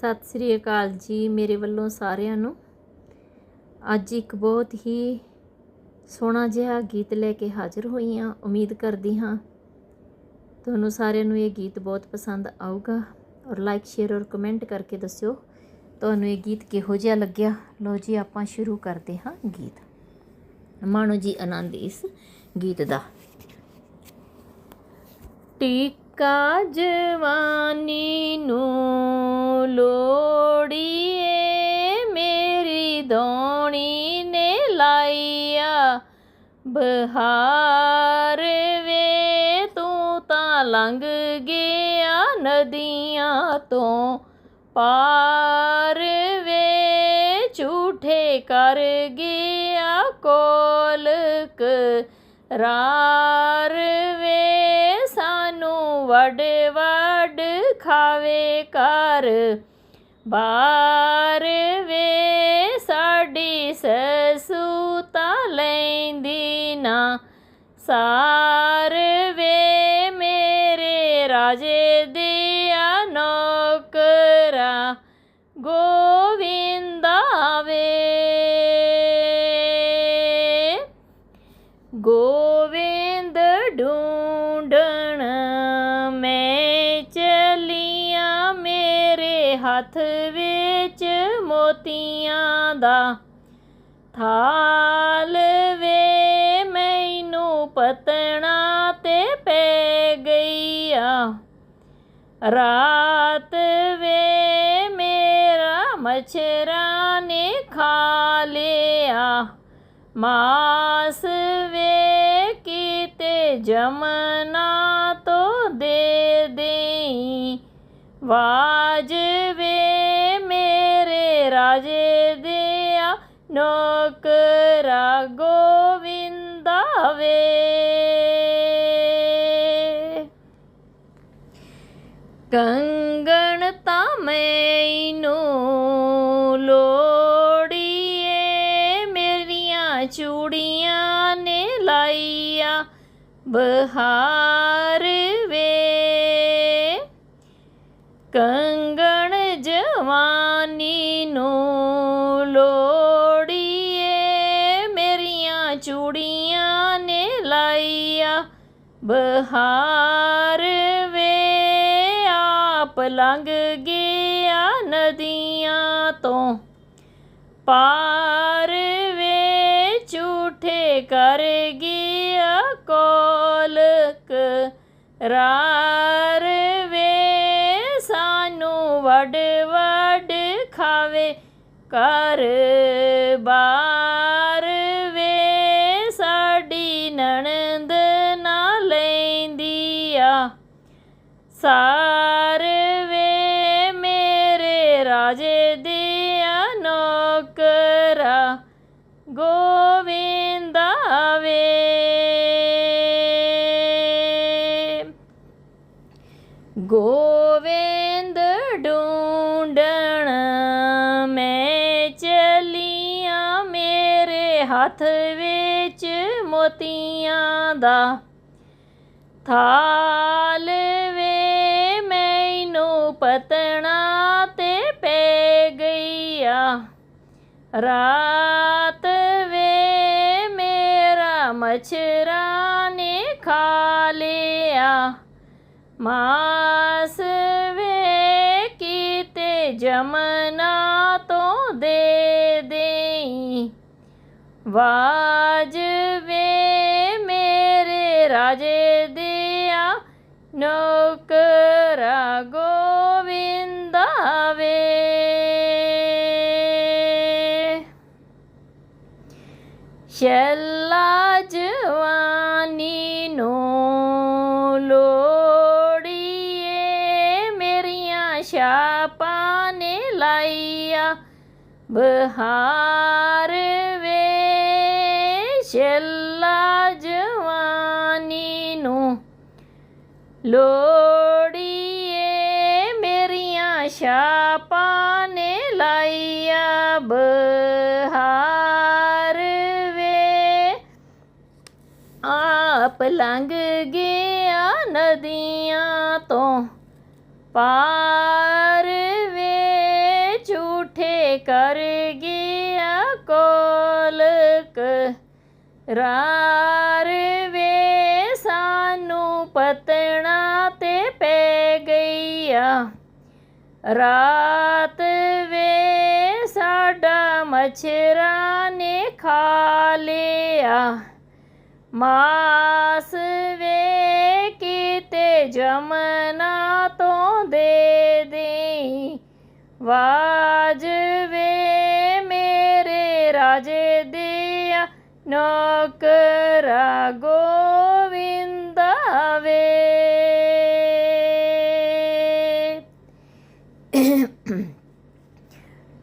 ਸਤਿ ਸ੍ਰੀ ਅਕਾਲ ਜੀ ਮੇਰੇ ਵੱਲੋਂ ਸਾਰਿਆਂ ਨੂੰ। ਅੱਜ ਇੱਕ ਬਹੁਤ ਹੀ ਸੋਹਣਾ ਜਿਹਾ ਗੀਤ ਲੈ ਕੇ ਹਾਜ਼ਰ ਹੋਈ ਹਾਂ। ਉਮੀਦ ਕਰਦੀ ਹਾਂ ਤੁਹਾਨੂੰ ਸਾਰਿਆਂ ਨੂੰ ਇਹ ਗੀਤ ਬਹੁਤ ਪਸੰਦ ਆਊਗਾ ਔਰ ਲਾਈਕ ਸ਼ੇਅਰ ਔਰ ਕਮੈਂਟ ਕਰਕੇ ਦੱਸਿਓ ਤੁਹਾਨੂੰ ਇਹ ਗੀਤ ਕਿਹੋ ਜਿਹਾ ਲੱਗਿਆ। ਲੋ ਜੀ, ਆਪਾਂ ਸ਼ੁਰੂ ਕਰਦੇ ਹਾਂ ਗੀਤ। ਮਾਣੋ ਜੀ, ਆਨੰਦ ਇਸ ਗੀਤ ਦਾ। ਟੀਕਾ ਜਵਾਨੀ ਹਾਰ ਵੇ, ਤੂੰ ਤਾਂ ਲੰਘ ਗਿਆ ਨਦੀਆਂ ਤੋਂ। ਪਾਰ ਵੇ, ਝੂਠੇ ਕਰ ਗਿਆ ਕੋਲਕ। ਰਾਰ ਵੇ, ਸਾਨੂੰ ਵੱਡ ਵੱਡ ਖਾਵੇ ਕਰ ਬਾਰ ਵੇ, ਸਾਡੀ ਸਸੂ ਲੈਂਦੀ ਨਾ। ਸਾਰ ਵੇ ਮੇਰੇ ਰਾਜੇ ਦਿਆ ਨੌਕਰਾ, ਗੋਵਿੰਦਾ ਵੇ। ਗੋਵਿੰਦ ਢੂੰਡਣ ਮੈਂ ਚਲੀਆਂ, ਮੇਰੇ ਹੱਥ ਵਿੱਚ ਮੋਤੀਆਂ ਦਾ। ਥਾ ਰਾਤ ਵੇ ਮੇਰਾ ਮਛਰਾ ਨੇ ਖਾ ਲਿਆ। ਮਾਸ ਵੇ ਕੀਤੇ ਜਮਨਾ ਤੋਂ ਦੇ ਦੇਈ। ਵਾਜ ਵੇ ਮੇਰੇ ਰਾਜੇ ਦਿਆ ਨੌਕਰਾ ਗੋਵਿੰਦਾ ਨੇ ਬਹਾਰ ਵੇ। ਕੰਗਣ ਜਵਾਨੀ ਨੂੰ ਲੋੜੀਏ, ਮੇਰੀਆਂ ਚੂੜੀਆਂ ਨੇ ਲਾਈਆ ਬਹਾਰ ਵੇ। ਆਪ ਲੰਘ ਗਿਆ ਨਦੀਆਂ ਤੋਂ ਪਾਰ ਵੇ, ਝੂਠੇ ਕਰ ਗਈ ਰਾਰ ਵੇ, ਸਾਨੂੰ ਵੱਡ ਵੱਡ ਖਾਵੇ। ਕਰ ਬਾਰ ਵੇ, ਸਾਡੀ ਨਣਦ ਨਾ ਲੈਂਦੀ ਆ ਸਾਰ ਵੇ, ਮੇਰੇ ਰਾਜੇ ਦਿਆ ਨੌਕਰਾ। ਗੋ ਹੱਥ ਵਿੱਚ ਮੋਤੀਆਂ ਦਾ ਥਾਲ ਵੇ ਮੈਨੂੰ ਪਤਣਾ ਤੇ ਪੈ ਗਈਆ ਰਾਤ ਵੇ ਮੇਰਾ ਮਛਰਾ ਨੇ ਖਾ ਲਿਆ। ਮਾਸ ਵੇ ਕੀਤੇ ਜਮਨਾ ਵਾਜ ਮੇਰੇ ਰਾਜੇ ਦਿਆ, ਨੌਕਰਾ ਗੋਵਿੰਦਾ ਵੇ ਸ਼ੈਲਾ ਜਵਾਨੀ ਨੂੰ ਲੋੜੀਏ ਮੇਰੀਆਂ ਛਾਪਾਂ ਨੇ ਲਾਈਆ, ਬਹਾਰ ਵੇ ਸ਼ੈਲਾ ਜਵਾਨੀ ਨੂੰ ਲੋੜੀਏ ਮੇਰੀਆਂ ਛਾਪਾਂ ਨੇ ਲਾਈਆ ਬਹਾਰ ਵੇ। ਆਪ ਲੰਘ ਗਿਆ ਨਦੀਆਂ ਤੋਂ ਪਾਰ ਵੇ ਕਰ ਗਿਆ ਕੋਲਕ ਰਾਰ ਵੇ ਸਾਨੂੰ ਪਤਣਾ ਤੇ ਪੈ ਗਈਆ ਰਾਤ ਵੇ ਸਾਡਾ ਮਛਰਾਂ ਨੇ ਖਾ ਲਿਆ। ਮਾਸ ਵੇ ਕੀਤੇ ਜਮਨਾ ਤੋਂ ਦੇ ਦੇ ਵਾਜ ਦਿਆ ਨੌਕਰਾ ਗੋਵਿੰਦਾ ਵੇ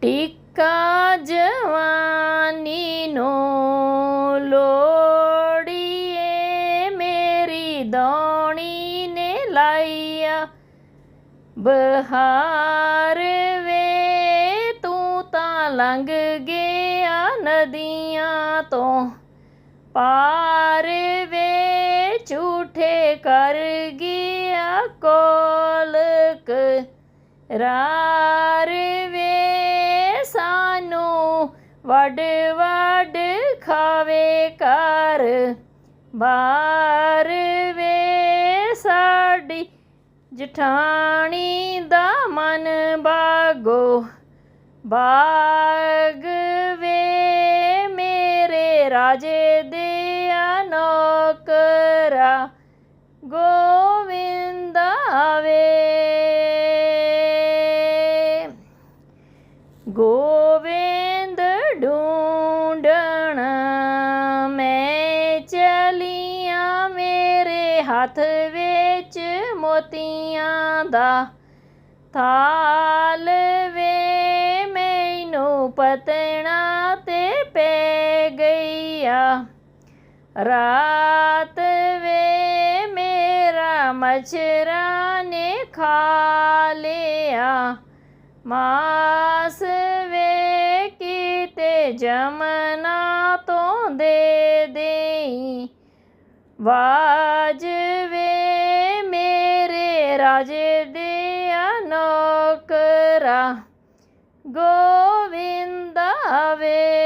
ਟਿੱਕਾ ਜਵਾਨੀ ਨੂੰ ਲੋੜੀਏ ਮੇਰੀ ਦੌਣੀ ਨੇ ਲਾਈਆ ਬਹਾਰ ਵੇ ਲੰਘ ਗਿਆ ਨਦੀਆਂ ਤੋਂ। ਪਾਰ ਵੇ ਝੂਠੇ ਕਰ ਗਿਆ ਕੋਲਕ। ਰਾਰ ਵੇ ਸਾਨੂੰ ਵੱਡ ਵੱਡ ਖਾਵੇ ਕਰ ਬਾਰ ਵੇ ਸਾਡੀ ਜਠਾਣੀ ਦਾ ਮਨ ਬਾਗੋ। ਬਾਗ ਵੇ ਮੇਰੇ ਰਾਜੇ ਦਿਆ ਨੌਕਰਾ ਗੋਵਿੰਦ ਵੇ ਗੋਵਿੰਦ ਢੂੰਡਣ ਮੈਂ ਚਲੀਆਂ ਮੇਰੇ ਹੱਥ ਵਿੱਚ ਮੋਤੀਆਂ ਦਾ। ਥਾਲ ਪਤਣਾ ਤੇ ਪੈ ਗਈਆ। ਰਾਤ ਵੇ ਮੇਰਾ ਮਛਰਾ ਨੇ ਖਾ ਲਿਆ। ਮਾਸ ਵੇ ਕੀਤੇ ਜਮਨਾ ਤੋਂ ਦੇ ਦੇ ਵਾਜ ਵੇ ਮੇਰੇ ਰਾਜੇ ਦਿਆ ਨੌਕਰਾ। ਗੋਵਿੰਦਾ ਵੇ